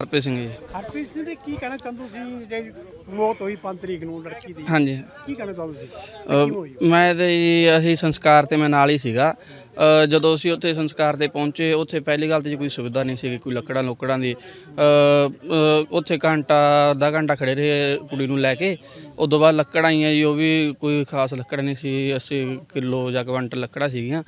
ਹਰਪ੍ਰੀਤ ਸਿੰਘ ਜੀ। ਹਰਪ੍ਰੀਤ ਸਿੰਘ ਦੇ ਕੀ ਕਹਿਣਾ ਚਾਹੁੰਦੇ ਸੀ ਜੇ ਮੌਤ ਹੋਈ 5 ਤਰੀਕ ਨੂੰ ਲੜਕੀ ਦੀ। ਹਾਂਜੀ। ਕੀ ਕਹਿਣਾ ਚਾਹੁੰਦੇ ਸੀ ਮੈਂ ਤੇ ਜੀ ਅਸੀਂ ਸੰਸਕਾਰ ਤੇ ਮੈਂ ਨਾਲ ਹੀ ਸੀਗਾ। ਜਦੋਂ ਅਸੀਂ ਉੱਥੇ ਸੰਸਕਾਰ ਤੇ ਪਹੁੰਚੇ ਉੱਥੇ ਪਹਿਲੀ ਗੱਲ ਤੇ ਜੀ ਕੋਈ ਸੁਵਿਧਾ ਨਹੀਂ ਸੀ ਕੋਈ ਲੱਕੜਾਂ ਲੋਕੜਾਂ ਦੀ। ਉੱਥੇ ਘੰਟਾ ਅੱਧਾ ਘੰਟਾ ਖੜੇ ਰਹੇ ਕੁੜੀ ਨੂੰ ਲੈ ਕੇ। ਉਦੋਂ ਬਾਅਦ ਲੱਕੜਾਂ ਆਈਆਂ ਜੀ ਉਹ ਵੀ ਕੋਈ ਖਾਸ ਲੱਕੜ ਨਹੀਂ ਸੀ 80 ਕਿਲੋ ਜਾਂ ਕੁਇੰਟਲ ਲੱਕੜਾਂ ਸੀਗੀਆਂ।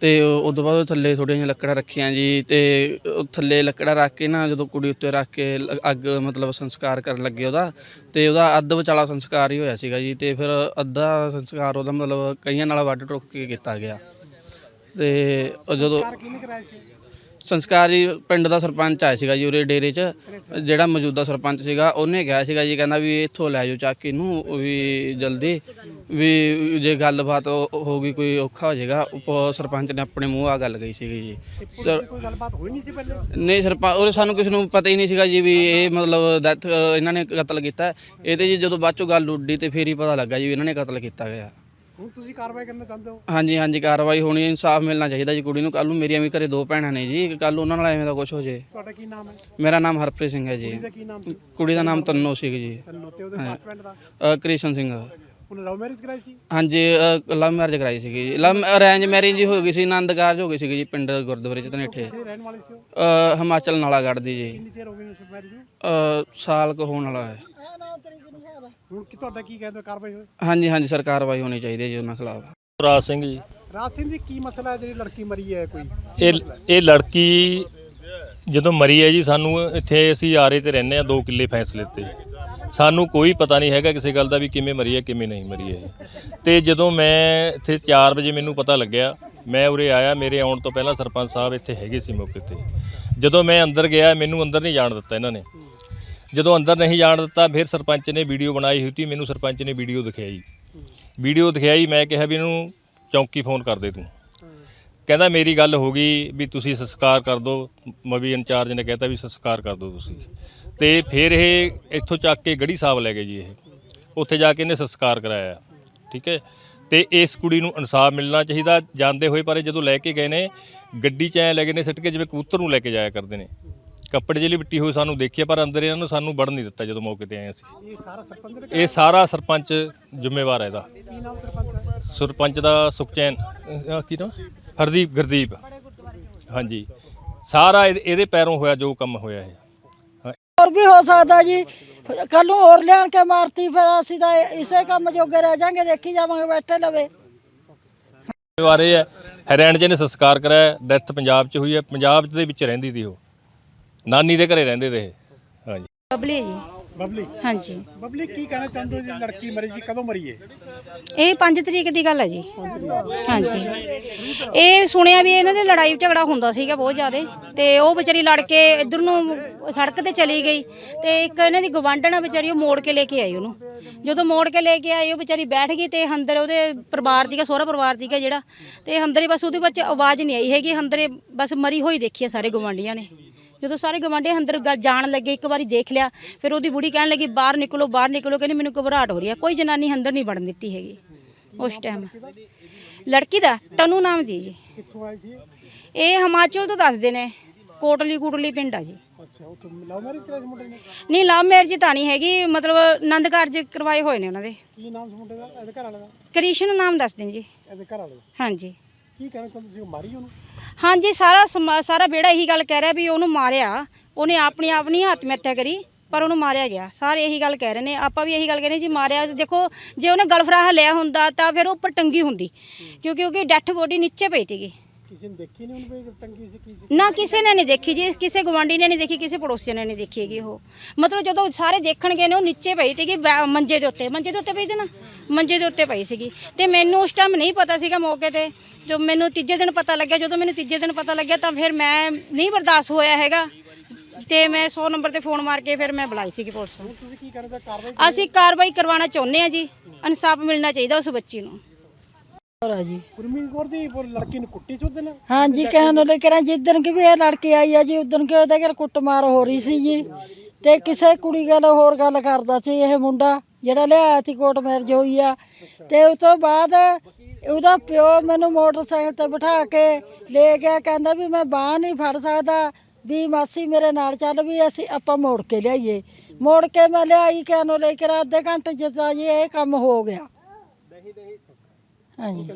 ਤੇ ਤੋਂ ਬਾਅਦ ਉਹ ਥੱਲੇ ਥੋੜ੍ਹੀਆਂ ਜਿਹੀਆਂ ਲੱਕੜਾਂ ਰੱਖੀਆਂ ਜੀ ਤੇ ਉਹ ਥੱਲੇ ਲੱਕੜਾਂ ਰੱਖ ਕੇ ਨਾ ਜਦੋਂ ਕੁੜੀ ਉੱਤੇ ਰੱਖ ਕੇ ਲ- ਅੱਗ ਮਤਲਬ ਸੰਸਕਾਰ ਕਰਨ ਲੱਗੇ ਉਹਦਾ, ਤੇ ਉਹਦਾ ਅੱਧ ਵਿਚਾਲਾ ਸੰਸਕਾਰ ਹੀ ਹੋਇਆ ਸੀਗਾ ਜੀ ਤੇ ਫਿਰ ਅੱਧਾ ਸੰਸਕਾਰ ਉਹਦਾ ਮਤਲਬ ਕਈਆਂ ਨਾਲ ਵੱਢ ਟੁੱਕ ਕੇ ਕੀਤਾ ਗਿਆ। ਤੇ ਉਹ ਜਦੋਂ ਕਿਹਨੇ ਕਰਾਇਆ ਸੀ? ਸੰਸਕਾਰ ਜੀ ਪਿੰਡ ਦਾ ਸਰਪੰਚ ਆਇਆ ਸੀਗਾ ਜੀ ਉਰੇ ਡੇਰੇ 'ਚ ਜਿਹੜਾ ਮੌਜੂਦਾ ਸਰਪੰਚ ਸੀਗਾ ਉਹਨੇ ਕਿਹਾ ਸੀਗਾ ਜੀ ਕਹਿੰਦਾ ਵੀ ਇੱਥੋਂ ਲੈ ਜਾਓ ਚੱਕ ਇਹਨੂੰ ਵੀ ਜਲਦੀ ਵੀ ਜੇ ਗੱਲਬਾਤ ਹੋ ਗਈ ਕੋਈ ਔਖਾ ਹੋ ਜਾਏਗਾ ਉਪ ਸਰਪੰਚ ਨੇ ਆਪਣੇ ਮੂੰਹ ਆ ਗੱਲ ਕਹੀ ਸੀਗੀ ਜੀ। ਗੱਲਬਾਤ ਹੋਈ ਨਹੀਂ ਸੀ ਪਹਿਲੇ? ਨਹੀਂ ਸਰਪੰਚ ਉਹ ਸਾਨੂੰ ਕਿਸੇ ਨੂੰ ਪਤਾ ਹੀ ਨਹੀਂ ਸੀਗਾ ਜੀ ਵੀ ਇਹ ਮਤਲਬ ਡੈਥ ਇਹਨਾਂ ਨੇ ਕਤਲ ਕੀਤਾ। ਇਹ ਤੇ ਜੀ ਜਦੋਂ ਬਾਅਦ ਚੋਂ ਗੱਲ ਉੱਡੀ ਤੇ ਫੇਰ ਹੀ ਪਤਾ ਲੱਗਾ ਜੀ ਵੀ ਇਹਨਾਂ ਨੇ ਕਤਲ ਕੀਤਾ ਗਿਆ। ਹੁਣ ਤੁਸੀਂ ਕਾਰਵਾਈ ਕਰਨਾ ਚਾਹੁੰਦੇ ਹੋ? ਹਾਂਜੀ ਹਾਂਜੀ ਕਾਰਵਾਈ ਹੋਣੀ ਹੈ, ਇਨਸਾਫ ਮਿਲਣਾ ਚਾਹੀਦਾ ਜੀ ਕੁੜੀ ਨੂੰ। ਕੱਲ ਨੂੰ ਮੇਰੀਆਂ ਵੀ ਘਰੇ ਦੋ ਭੈਣਾਂ ਨੇ ਜੀ ਕੱਲ ਉਹਨਾਂ ਨਾਲ ਐਵੇਂ ਦਾ ਕੁਝ ਹੋ ਜੇ। ਤੁਹਾਡਾ ਕੀ ਨਾਮ ਹੈ? ਮੇਰਾ ਨਾਮ ਹਰਪ੍ਰੀਤ ਸਿੰਘ ਹੈ ਜੀ। ਇਹਦਾ ਕੀ ਨਾਮ ਸੀ? ਕੁੜੀ ਦਾ ਨਾਮ ਤੰਨੋ ਸੀ ਜੀ। ਤੈਨੂੰ ਤੇ ਉਹਦੇ ਹਸਬੰਡ ਦਾ? ਅ, ਕ੍ਰਿਸ਼ਨ ਸਿੰਘ। ਉਹਨੇ ਲਵ ਮੈਰਿਜ ਕਰਾਈ ਸੀ? ਹਾਂਜੀ ਲਵ ਮੈਰਿਜ ਕਰਾਈ ਸੀਗੀ ਜੀ। ਲਵ ਅਰੇਂਜ ਮੈਰਿਜ ਹੋ ਗਈ ਸੀ ਆਨੰਦ ਕਾਰਜ ਹੋ ਗਈ ਸੀਗੀ ਜੀ ਪਿੰਡ ਗੁਰਦੁਆਰੇ ਚ ਧਨੇਠੇ। ਕਿੱਥੇ ਰਹਿਣ ਵਾਲੇ ਸੀ ਉਹ? ਅ, ਹਿਮਾਚਲ ਨਾਲਾਗੜ੍ਹ ਦੀ ਜੀ। ਕਿੰਨੀ ਚਿਰ ਹੋ ਗਈ ਉਸ ਮੈਰਿਜ ਨੂੰ? ਅ, ਸਾਲ ਕੁ ਹੋਣ ਵਾਲਾ ਹੈ। ਹੁਣ ਕੀ ਤੁਹਾਡਾ ਕੀ ਕਹਿੰਦੇ ਕਾਰਵਾਈ ਹੋਈ? ਹਾਂਜੀ ਹਾਂਜੀ ਸਰ ਕਾਰਵਾਈ ਹੋਣੀ ਚਾਹੀਦੀ ਹੈ ਜੀ ਉਹਨਾਂ ਖਿਲਾਫ। ਰਾਜ ਸਿੰਘ ਜੀ। ਰਾਜ ਸਿੰਘ ਜੀ ਕੀ ਮਸਲਾ ਹੈ? ਜਿਹੜੀ ਲੜਕੀ ਮਰੀ ਹੈ ਕੋਈ? ਇਹ ਇਹ ਲੜਕੀ ਜਦੋਂ ਮਰੀ ਹੈ ਜੀ ਸਾਨੂੰ ਇੱਥੇ ਅਸੀਂ ਆਰੇ ਤੇ ਰਹਿੰਦੇ ਆ 2 ਕਿੱਲੇ ਫੈਸਲੇ ਤੇ। ਸਾਨੂੰ ਕੋਈ ਪਤਾ ਨਹੀਂ ਹੈਗਾ ਕਿਸੇ ਗੱਲ ਦਾ ਵੀ ਕਿਵੇਂ ਮਰੀ ਹੈ ਕਿਵੇਂ ਨਹੀਂ ਮਰੀ ਹੈ ਤੇ ਜਦੋਂ ਮੈਂ ਇੱਥੇ 4 ਵਜੇ ਮੈਨੂੰ ਪਤਾ ਲੱਗਿਆ ਮੈਂ ਉਰੇ ਆਇਆ ਮੇਰੇ ਆਉਣ ਤੋਂ ਪਹਿਲਾਂ ਸਰਪੰਚ ਸਾਹਿਬ ਇੱਥੇ ਹੈਗੇ ਸੀ ਮੌਕੇ ਤੇ। ਜਦੋਂ ਮੈਂ ਅੰਦਰ ਗਿਆ ਮੈਨੂੰ ਅੰਦਰ ਨਹੀਂ ਜਾਣ ਦਿੱਤਾ ਇਹਨਾਂ ਨੇ। ਜਦੋਂ ਅੰਦਰ ਨਹੀਂ ਜਾਣ ਦਿੱਤਾ, ਫਿਰ ਸਰਪੰਚ ਨੇ ਵੀਡੀਓ ਬਣਾਈ ਹੋਈ ਤੀ ਮੈਨੂੰ ਸਰਪੰਚ ਨੇ ਵੀਡੀਓ ਦਿਖਾਈ। ਵੀਡੀਓ ਦਿਖਾਈ, ਮੈਂ ਕਿਹਾ ਵੀ ਇਹਨੂੰ ਚੌਂਕੀ ਫੋਨ ਕਰ ਦੇ ਤੂੰ। ਕਹਿੰਦਾ, ਮੇਰੀ ਗੱਲ ਹੋ ਗਈ ਵੀ ਤੁਸੀਂ ਸੰਸਕਾਰ ਕਰ ਦਿਓ ਮਵੀ ਇੰਚਾਰਜ ਨੇ ਕਹਿਤਾ ਵੀ ਸੰਸਕਾਰ ਕਰ ਦਿਓ ਤੁਸੀਂ। ਤੇ ਫਿਰ ਇਹ ਇੱਥੋਂ ਚੱਕ ਕੇ ਗੜੀ ਸਾਹਿਬ ਲੈ ਗਏ ਜੀ ਇਹ। ਉੱਥੇ ਜਾ ਕੇ ਇਹਨੇ ਸੰਸਕਾਰ ਕਰਾਇਆ, ਠੀਕ ਹੈ? ਤੇ ਇਸ ਕੁੜੀ ਨੂੰ ਇਨਸਾਫ ਮਿਲਣਾ ਚਾਹੀਦਾ। ਜਾਂਦੇ ਹੋਏ ਪਰ ਇਹ ਜਦੋਂ ਲੈ ਕੇ ਗਏ ਨੇ, ਗੱਡੀ 'ਚ ਐ ਲੈ ਗਏ ਨੇ, ਸਿੱਟ ਕੇ ਜਿਵੇਂ ਕਬੂਤਰ ਨੂੰ ਲੈ ਕੇ ਜਾਇਆ ਕਰਦੇ ਨੇ। ਕੱਪੜੇ ਜਿਹੜੀ ਮਿੱਟੀ ਹੋਈ ਸਾਨੂੰ ਦੇਖਿਆ ਪਰ ਅੰਦਰ ਇਹਨਾਂ ਨੂੰ ਸਾਨੂੰ ਵੜਨ ਨਹੀਂ ਦਿੱਤਾ ਜਦੋਂ ਮੌਕੇ ਤੇ ਆਏ ਅਸੀਂ। ਇਹ ਸਾਰਾ ਸਰਪੰਚ ਦੇ ਇਹ ਸਾਰਾ ਸਰਪੰਚ ਜ਼ਿੰਮੇਵਾਰ ਹੈ ਇਹਦਾ। ਕੀ ਨਾਮ ਸਰਪੰਚ ਦਾ? ਸਰਪੰਚ ਦਾ ਸੁਖਚੈਨ ਅਹ ਕੀ ਨਾਮ? ਹਰਦੀਪ ਗੁਰਦੀਪ। ਹਾਂਜੀ। ਸਾਰਾ ਇਹਦੇ ਇਹਦੇ ਪੈਰੋਂ ਹੋਇਆ ਜੋ ਕੰਮ ਹੋਇਆ ਹੈ ਹੋਰ ਵੀ ਹੋ ਸਕਦਾ ਜੀ। ਕੱਲ ਨੂੰ ਹੋਰ ਲਿਆਣ ਕੇ ਮਾਰਤੀ ਫਿਰ ਅਸੀਂ ਤਾਂ ਇਸੇ ਕੰਮ ਜੋਗੇ ਰਹਿ ਜਾਾਂਗੇ ਦੇਖੀ ਜਾਵਾਂਗੇ ਬੈਠੇ ਲਵੇ। ਬਾਰੇ ਹੈ। ਹਰਿਆਣਾ 'ਚ ਨੇ ਸੰਸਕਾਰ ਕਰਾਇਆ ਡੈਥ ਪੰਜਾਬ 'ਚ ਹੋਈ ਹੈ ਪੰਜਾਬ 'ਚ ਦੇ ਵਿੱਚ ਰਹਿੰਦੀ ਸੀ ਉਹ। ਨਾਨੀ ਦੇ ਘਰੇ ਰਹਿੰਦੇ ਤੇ ਇਹ। ਹਾਂਜੀ। ਬਬਲੀ ਜੀ। ਬਬਲੀ? ਹਾਂਜੀ। ਬਬਲੀ ਕੀ ਕਹਿਣਾ ਚਾਹੁੰਦੇ ਹੋ ਜੀ? ਲੜਕੀ ਮਰੀ ਜੀ ਕਦੋਂ ਮਰੀ ਹੈ ਇਹ 5 ਤਰੀਕ ਦੀ ਗੱਲ ਹੈ ਜੀ। ਹਾਂਜੀ। ਇਹ ਸੁਣਿਆ ਵੀ ਇਹਨਾਂ ਦੇ ਲੜਾਈ ਝਗੜਾ ਹੁੰਦਾ ਸੀਗਾ ਬਹੁਤ ਜ਼ਿਆਦਾ ਤੇ ਉਹ ਵਿਚਾਰੀ ਲੜ ਕੇ ਇਧਰ ਨੂੰ ਸੜਕ ਤੇ ਚਲੀ ਗਈ ਤੇ ਇੱਕ ਇਹਨਾਂ ਦੀ ਗਵਾਂਢਣਾ ਵਿਚਾਰੀ ਉਹ ਮੋੜ ਕੇ ਲੈ ਕੇ ਆਈ ਉਹਨੂੰ। ਜਦੋਂ ਮੋੜ ਕੇ ਲੈ ਕੇ ਆਈ ਉਹ ਵਿਚਾਰੀ ਬੈਠ ਗਈ ਤੇ ਅੰਦਰ ਉਹਦੇ ਪਰਿਵਾਰ ਦੀਗਾ ਸਹੁਰਾ ਪਰਿਵਾਰ ਦੀਗਾ ਜਿਹੜਾ ਤੇ ਅੰਦਰ ਹੀ ਬਸ ਉਹਦੇ ਵਿੱਚ ਆਵਾਜ਼ ਨਹੀਂ ਆਈ ਹੈਗੀ ਅੰਦਰੇ ਬਸ ਮਰੀ ਹੋਈ ਦੇਖੀ ਹੈ ਸਾਰੇ ਗਵਾਂਢੀਆਂ ਨੇ। ਜਦੋਂ ਸਾਰੇ ਗਵਾਂਢੀ ਅੰਦਰ ਗ- ਜਾਣ ਲੱਗੇ ਇੱਕ ਵਾਰੀ ਦੇਖ ਲਿਆ ਫਿਰ ਉਹਦੀ ਬੁੜੀ ਕਹਿਣ ਲੱਗੀ ਬਾਹਰ ਨਿਕਲੋ ਬਾਹਰ ਨਿਕਲੋ। ਕਹਿੰਦੀ ਮੈਨੂੰ ਘਬਰਾਹਟ ਹੋ ਰਹੀ ਹੈ ਕੋਈ ਜਨਾਨੀ ਅੰਦਰ ਨਹੀਂ ਵੜਨ ਦਿੱਤੀ ਹੈਗੀ। ਉਸ ਟਾਈਮ ਲੜਕੀ ਦਾ ਤਨੂ ਨਾਮ ਜੀ। ਜੀ ਕਿੱਥੋਂ ਆਈ ਸੀ? ਇਹ? ਹਿਮਾਚਲ ਤੋਂ ਦੱਸਦੇ ਨੇ ਕੋਟਲੀ ਕੁਟਲੀ ਪਿੰਡ ਆ ਜੀ। ਅੱਛਾ ਉਹ ਤੋਂ ਲਵ ਮੈਰਿਜ ਕਰਾਈ ਸੀ ਮੁੰਡੇ ਨੇ? ਨਹੀਂ ਲਵ ਮੈਰਿਜ ਤਾਂ ਨਹੀਂ ਹੈਗੀ ਮਤਲਬ ਆਨੰਦ ਕਾਰਜ ਕਰਵਾਏ ਹੋਏ ਨੇ ਉਹਨਾਂ ਦੇ। ਕੀ ਨਾਮ ਸੀ ਮੁੰਡੇ ਦਾ? ਇਹਦੇ ਘਰ ਵਾਲੇ ਦਾ? ਕ੍ਰਿਸ਼ਨ ਨਾਮ ਦੱਸਦੇ ਨੇ ਜੀ। ਇਹਦੇ ਘਰ ਵਾਲੇ ਦਾ? ਹਾਂਜੀ। ਕੀ ਕਹਿਣਾ ਚਾਹੁੰਦੇ ਸੀ? ਉਹ ਮਾਰੀ ਉਹਨੂੰ? ਹਾਂਜੀ, ਸਾਰਾ ਸਮਾ- ਸਾਰਾ ਬੇੜਾ ਇਹੀ ਗੱਲ ਕਹਿ ਰਿਹਾ ਵੀ ਉਹਨੂੰ ਮਾਰਿਆ। ਉਹਨੇ ਆਪਣੀ ਆਪ ਨਹੀਂ ਆਤਮ ਹੱਤਿਆ ਕਰੀ, ਪਰ ਉਹਨੂੰ ਮਾਰਿਆ ਗਿਆ। ਸਾਰੇ ਇਹੀ ਗੱਲ ਕਹਿ ਰਹੇ ਨੇ। ਆਪਾਂ ਵੀ ਇਹੀ ਗੱਲ ਕਹਿੰਦੇ ਜੀ, ਮਾਰਿਆ ਦੇਖੋ, ਜੇ ਉਹਨੇ ਗਲਫਰਾਹ ਲਿਆ ਹੁੰਦਾ ਤਾਂ ਫਿਰ ਉਹ ਉੱਪਰ ਟੰਗੀ ਹੁੰਦੀ। ਕਿਉਂਕਿ ਉਹਦੀ ਡੈਥ ਬੋਡੀ ਨੀਚੇ ਪਈ ਸੀਗੀ। ਕਿਸੇ ਨੇ ਦੇਖੀ ਨਹੀਂ ਉਹਨੂੰ ਵੀ ਟੰਗੀ ਸੀ ਕੀ ਸੀ? ਨਾ ਕਿਸੇ ਨੇ ਨਹੀਂ ਦੇਖੀ ਜੀ ਕਿਸੇ ਗਵਾਂਢੀ ਨੇ ਨਹੀਂ ਦੇਖੀ ਕਿਸੇ ਪੜੋਸੀ ਨੇ ਨਹੀਂ ਦੇਖੀ ਹੈਗੀ ਉਹ। ਮਤਲਬ ਜਦੋਂ ਸਾਰੇ ਦੇਖਣ ਗਏ ਨੇ ਉਹ ਨੀਚੇ ਪਈ ਸੀਗੀ ਬੈ- ਮੰਜੇ ਦੇ ਉੱਤੇ। ਮੰਜੇ ਦੇ ਉੱਤੇ ਪਈ ਸੀ ਨਾ? ਮੰਜੇ ਦੇ ਉੱਤੇ ਪਈ ਸੀਗੀ। ਤੇ ਮੈਨੂੰ ਉਸ ਟਾਈਮ ਨਹੀਂ ਪਤਾ ਸੀਗਾ ਮੌਕੇ ਤੇ। ਜੋ ਮੈਨੂੰ ਤੀਜੇ ਦਿਨ ਪਤਾ ਲੱਗਿਆ ਜਦੋਂ ਮੈਨੂੰ ਤੀਜੇ ਦਿਨ ਪਤਾ ਲੱਗਿਆ ਤਾਂ ਫਿਰ ਮੈਂ ਨਹੀਂ ਬਰਦਾਸ਼ਤ ਹੋਇਆ ਹੈਗਾ। ਤੇ ਮੈਂ 100 ਨੰਬਰ ਤੇ ਫੋਨ ਮਾਰ ਕੇ ਫਿਰ ਮੈਂ ਬੁਲਾਈ ਸੀਗੀ ਪੁਲਿਸ ਨੂੰ। ਤੁਸੀਂ ਕੀ ਕਹਿਣਾ ਚਾਹੁੰਦੇ ਕਾਰਵਾਈ ਅਸੀਂ ਕਾਰਵਾਈ ਕਰਵਾਉਣਾ ਚਾਹੁੰਦੇ ਆ ਜੀ। ਇਨਸਾਫ ਮਿਲਣਾ ਚਾਹੀਦਾ ਉਸ ਬੱਚੀ ਨੂੰ। ਹੋਰ ਆ ਜੀ। ਗੁਰਮੀਤ ਕੌਰ ਦੀ ਉਹ ਲੜਕੀ ਨੂੰ ਕੁੱਟੀ ਚੁੱਦੇ ਨੇ ਹਾਂਜੀ ਕਹਿਣ ਵਾਲੇ ਕਰਾਂ ਜਿੱਦਣ ਕਿ ਵੀ ਇਹ ਲੜਕੀ ਆਈ ਆ ਜੀ ਉਦਣ ਕਿ ਉਹਦੇ ਘਰ ਕੁੱਟਮਾਰ ਹੋ ਰਹੀ ਸੀ ਜੀ। ਤੇ ਕਿਸੇ ਕੁੜੀ ਗੱਲ ਹੋਰ ਗੱਲ ਕਰਦਾ ਸੀ ਇਹ ਮੁੰਡਾ ਜਿਹੜਾ ਲਿਆਇਆ ਸੀ ਕੋਟ ਮੈਰਜ ਹੋਈ ਆ। ਤੇ ਉਸ ਤੋਂ ਬਾਅਦ ਉਹਦਾ ਪਿਓ ਮੈਨੂੰ ਮੋਟਰਸਾਈਕਲ ਤੇ ਬਿਠਾ ਕੇ ਲੈ ਗਿਆ ਕਹਿੰਦਾ ਵੀ ਮੈਂ ਬਾਹ ਨਹੀਂ ਫੜ ਸਕਦਾ ਵੀ ਮਾਸੀ ਮੇਰੇ ਨਾਲ ਚੱਲ ਵੀ ਅਸੀਂ ਆਪਾਂ ਮੋੜ ਕੇ ਲਿਆਈਏ। ਮੋੜ ਕੇ ਮੈਂ ਲਿਆਈ ਕਿਆਨੋ ਲੈ ਕੇ ਅੱਧੇ ਘੰਟੇ ਜਿੱਦਾਂ ਜੀ ਇਹ ਕੰਮ ਹੋ ਗਿਆ। ਹਾਂਜੀ।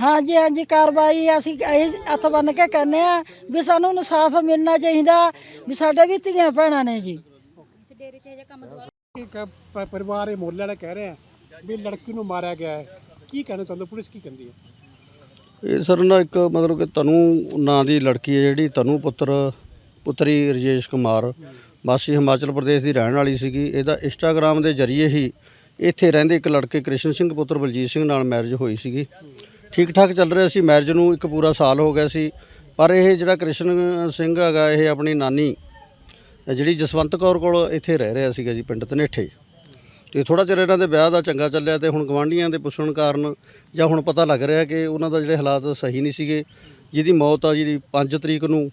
ਹਾਂਜੀ ਹਾਂਜੀ ਕਾਰਵਾਈ ਅਸੀਂ ਇਹ ਹੱਥ ਬੰਨ ਕੇ ਕਹਿੰਦੇ ਆ ਵੀ ਸਾਨੂੰ ਇਨਸਾਫ ਮਿਲਣਾ ਚਾਹੀਦਾ ਵੀ ਸਾਡੇ ਵੀ ਧੀਆਂ ਭੈਣਾਂ ਨੇ ਜੀ। ਇੱਕ ਪ- ਪਰਿਵਾਰ ਇਹ ਮੁਹੱਲੇ ਵਾਲੇ ਕਹਿ ਰਹੇ ਆ ਵੀ ਲੜਕੀ ਨੂੰ ਮਾਰਿਆ ਗਿਆ ਹੈ। ਕੀ ਕਹਿਣਾ ਚਾਹੁੰਦੇ ਪੁਲਿਸ ਕੀ ਕਹਿੰਦੀ ਹੈ? ਇਹ ਸਰ ਨਾ ਇੱਕ ਮਤਲਬ ਕਿ ਤਨੂ ਨਾਂ ਦੀ ਲੜਕੀ ਹੈ ਜਿਹੜੀ ਤਨੂ ਪੁੱਤਰ ਪੁੱਤਰੀ ਰਜੇਸ਼ ਕੁਮਾਰ। ਵਾਸੀ ਹਿਮਾਚਲ ਪ੍ਰਦੇਸ਼ ਦੀ ਰਹਿਣ ਵਾਲੀ ਸੀਗੀ। ਇਹਦਾ ਇੰਸਟਾਗ੍ਰam ਦੇ ਜ਼ਰੀਏ ਹੀ ਇੱਥੇ ਰਹਿੰਦੇ ਇੱਕ ਲੜਕੇ ਕ੍ਰਿਸ਼ਨ ਸਿੰਘ, ਪੁੱਤਰ ਬਲਜੀਤ ਸਿੰਘ ਨਾਲ ਮੈਰਿਜ ਹੋਈ ਸੀਗੀ। ਠੀਕ ਠਾਕ ਚੱਲ ਰਿਹਾ ਸੀ ਮੈਰਿਜ ਨੂੰ, ਇੱਕ ਪੂਰਾ ਸਾਲ ਹੋ ਗਿਆ ਸੀ। ਪਰ ਇਹ ਜਿਹੜਾ ਕ੍ਰਿਸ਼ਨ ਸਿੰਘ ਹੈਗਾ, ਇਹ ਆਪਣੀ ਨਾਨੀ ਜਿਹੜੀ ਜਸਵੰਤ ਕੌਰ ਕੋਲ ਇੱਥੇ ਰਹਿ ਰਿਹਾ ਸੀਗਾ ਜੀ, ਪਿੰਡ ਤਨੇਠੇ ਤੇ ਥੋੜਾ ਚਿਰ ਇਹਨਾਂ ਦੇ ਵਿਆਹ ਦਾ ਚੰਗਾ ਚੱਲਿਆ ਤੇ ਹੁਣ ਗਵਾਂਢੀਆਂ ਦੇ ਪੁੱਛਣ ਕਾਰਨ ਜਾਂ ਹੁਣ ਪਤਾ ਲੱਗ ਰਿਹਾ ਕਿ ਉਹਨਾਂ ਦਾ ਜਿਹੜੇ ਹਾਲਾਤ ਸਹੀ ਨਹੀਂ ਸੀਗੇ, ਜਿਹਦੀ ਮੌਤ ਆ ਜਿਹੜੀ 5 ਤਰੀਕ ਨੂੰ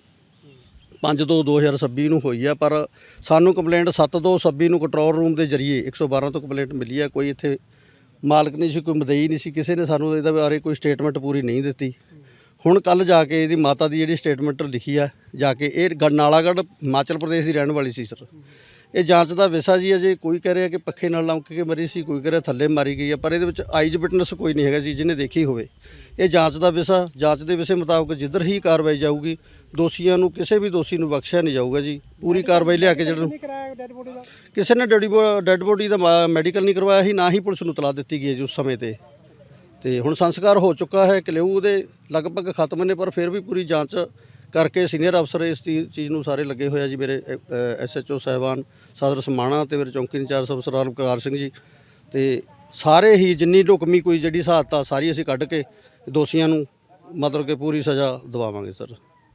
5 2 2026 ਨੂੰ ਹੋਈ ਆ, ਪਰ ਸਾਨੂੰ ਕੰਪਲੇਂਟ 7 2 26 ਨੂੰ ਕੰਟਰੋਲ ਰੂਮ ਦੇ ਜ਼ਰੀਏ 112 ਤੋਂ ਕੰਪਲੇਂਟ ਮਿਲੀ ਹੈ ਕੋਈ ਇੱਥੇ ਮਾਲਕ ਨਹੀਂ ਸੀ ਕੋਈ ਮਦਈ ਨਹੀਂ ਸੀ, ਕਿਸੇ ਨੇ ਸਾਨੂੰ ਇਹਦੇ ਬਾਰੇ ਕੋਈ ਸਟੇਟਮੈਂਟ ਪੂਰੀ ਨਹੀਂ ਦਿੱਤੀ। ਹੁਣ ਕੱਲ ਜਾ ਕੇ ਇਹਦੀ ਮਾਤਾ ਦੀ ਜਿਹੜੀ ਸਟੇਟਮੈਂਟ ਲਿਖੀ ਆ, ਜਾ ਕੇ ਇਹ ਗ- ਹਿਮਾਚਲ ਪ੍ਰਦੇਸ਼ ਦੀ ਰਹਿਣ ਵਾਲੀ ਸੀ ਸਰ। ਇਹ ਜਾਂਚ ਦਾ ਵਿਸ਼ਾ ਜੀ, ਅਜੇ ਕੋਈ ਕਹਿ ਰਿਹਾ ਕਿ ਪੱਖੇ ਨਾਲ ਲੰਕ ਕੇ ਮਰੀ ਸੀ, ਕੋਈ ਕਹਿ ਰਿਹਾ ਥੱਲੇ ਮਾਰੀ ਗਈ ਆ, ਪਰ ਇਹਦੇ ਵਿੱਚ ਆਈਜ ਵਿਟਨੈਸ ਕੋਈ ਨਹੀਂ ਹੈਗਾ ਜੀ, ਜਿਹਨੇ ਦੇਖੀ ਹੋਵੇ। ਇਹ ਜਾਂਚ ਦਾ ਵਿਸ਼ਾ, ਜਾਂਚ ਦੇ ਵਿਸ਼ੇ ਮੁਤਾਬਕ ਜਿੱਧਰ ਹੀ ਕਾਰਵਾਈ ਜਾਊਗੀ ਦੋਸ਼ੀਆਂ ਨੂੰ, ਕਿਸੇ ਵੀ ਦੋਸ਼ੀ ਨੂੰ ਬਖਸ਼ਿਆ ਨਹੀਂ ਜਾਊਗਾ ਜੀ। ਪੂਰੀ ਕਾਰਵਾਈ ਲਿਆ ਕੇ ਜਿਹੜਾ ਕਿਸੇ ਨੇ ਡੈਡ ਬੋਡੀ ਦਾ ਮੈਡੀਕਲ ਨਹੀਂ ਕਰਵਾਇਆ ਸੀ, ਨਾ ਹੀ ਪੁਲਿਸ ਨੂੰ ਤਲਾ ਦਿੱਤੀ ਗਈ ਹੈ ਜੀ ਉਸ ਸਮੇਂ ਤੇ। ਤੇ ਹੁਣ ਸੰਸਕਾਰ ਹੋ ਚੁੱਕਾ ਹੈ, ਕਲੇਊ ਦੇ ਲਗਭਗ ਖਤਮ ਨੇ, ਪਰ ਫਿਰ ਵੀ ਪੂਰੀ ਜਾਂਚ ਕਰਕੇ ਸੀਨੀਅਰ ਅਫਸਰ ਇਸ ਚੀ- ਚੀਜ਼ ਨੂੰ ਸਾਰੇ ਲੱਗੇ ਹੋਏ ਆ ਜੀ ਮੇਰੇ ਐਸਐਚਓ ਸਾਹਿਬਾਨ ਸਦਰ ਸਮਾਣਾ ਤੇ ਮੇਰੇ ਚੌਂਕੀ ਇੰਚਾਰਜ ਅਫਸਰ ਆਲਮਕਾਰ ਸਿੰਘ ਜੀ। ਤੇ ਸਾਰੇ ਹੀ ਜਿੰਨੀ ਢੁਕਮੀ ਕੋਈ ਜਿਹੜੀ ਸਹਾਇਤਾ, ਸਾਰੀ ਅਸੀਂ ਕੱਢ ਕੇ ਦੋਸ਼ੀਆਂ ਨੂੰ ਮਤਲਬ ਕਿ ਪੂਰੀ ਸਜ਼ਾ ਦਿਵਾਵਾਂਗੇ, ਸਰ।